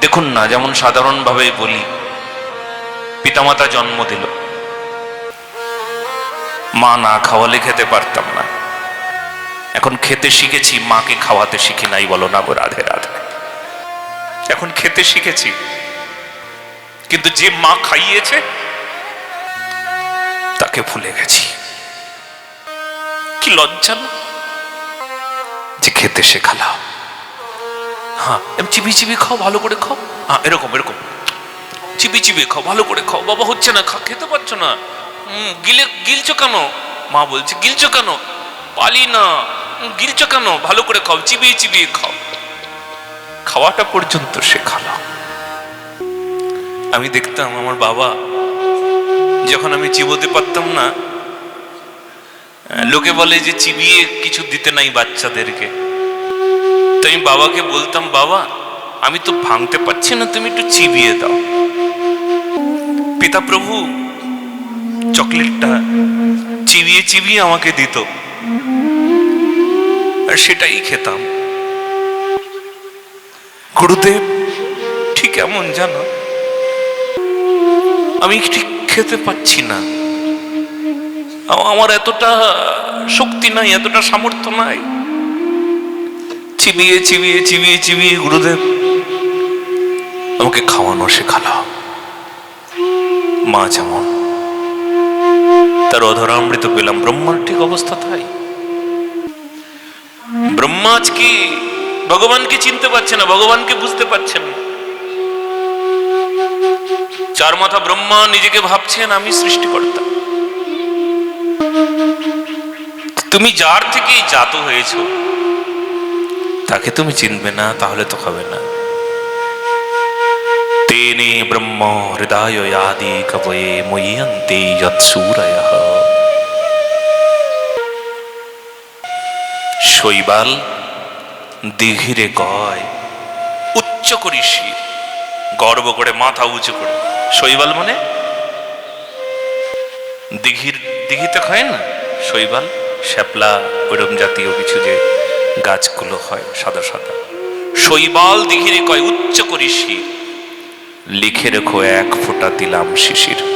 দেখুন না, যেমন সাধারণভাবে বলি, পিতামাতা জন্ম দিল। মা না খাওয়ালে খেতে পারতাম না। এখন খেতে শিখেছি, মাকে খাওয়াতে শিখি নাই বলো না রাধে রাধে। এখন খেতে শিখেছি, কিন্তু যে মা খাইয়েছে, তাকে ভুলে গেছি। কি লজ্জা যে খেতে শেখালাম। হ্যাঁ চিবি চিবি খাও, ভালো করে খাও। হ্যাঁ এরকম এরকম। চিবি চিবি খাও, ভালো করে খাও। বাবা হচ্ছে না খেতে পারছ না। গিলে গিলছো কেন? মা বলছে, গিলছো কেন? পালি না। গিলছো কেন? ভালো করে খাও চিবিয়ে চিবিয়ে খাও। খাওয়াটা পর্যন্ত শেখালাম আমি দেখতাম আমার বাবা, যখন আমি চিবোতে পারতাম না লোকে বলে যে, চিবিয়ে কিছু দিতে নাই বাচ্চাদেরকে। আমি বাবাকে বলতাম, বাবা, আমি তো ভাঙতে পারছি না, তুমি একটু চিবিয়ে দাও। পিতা প্রভু চকলেটটা চিবিয়ে চিবিয়ে আমাকে দিত। আর সেটাই খেতাম। গুরুদেব, ঠিক এমন জানো, আমি ঠিক খেতে পাচ্ছি না। আমার এতটা শক্তি নাই, এতটা সামর্থ্য নাই। চিবিয়ে চিবিয়ে চিবিয়ে চিবিয়ে গুরুদেব, আমাকে খাওয়ানো শেখালো। মা যেমন, তার অধরামৃত পেলাম। ব্রহ্মার ঠিক অবস্থা তাই। ব্রহ্মা আজকে ভগবানকে চিনতে পারছে না, ভগবানকে বুঝতে পারছেন না। চার মাথা ব্রহ্মা নিজেকে ভাবছেন, আমি সৃষ্টিকর্তা। তুমি যার থেকেই জাত হয়েছো তাকে তুমি চিনবে না, তাহলে তো হবে না। তেনে ব্রহ্ম হৃদয় আদি কবয়ে ময়ন্তে যৎসূরয় শৈবাল, দিঘিরে কয়, উচ্চ করি শির, গর্ব করে মাথা উঁচু করে। শৈবাল মানে? দিঘির, দিঘিতে খায় না? শৈবাল, শ্যাপলা ওইরকম জাতীয় কিছু যে গাছগুলো হয় সাদা সাদা। শৈবাল দিঘিরে কয়, উচ্চ করি শির। লিখে রেখো এক ফোঁটা দিলাম শিশির।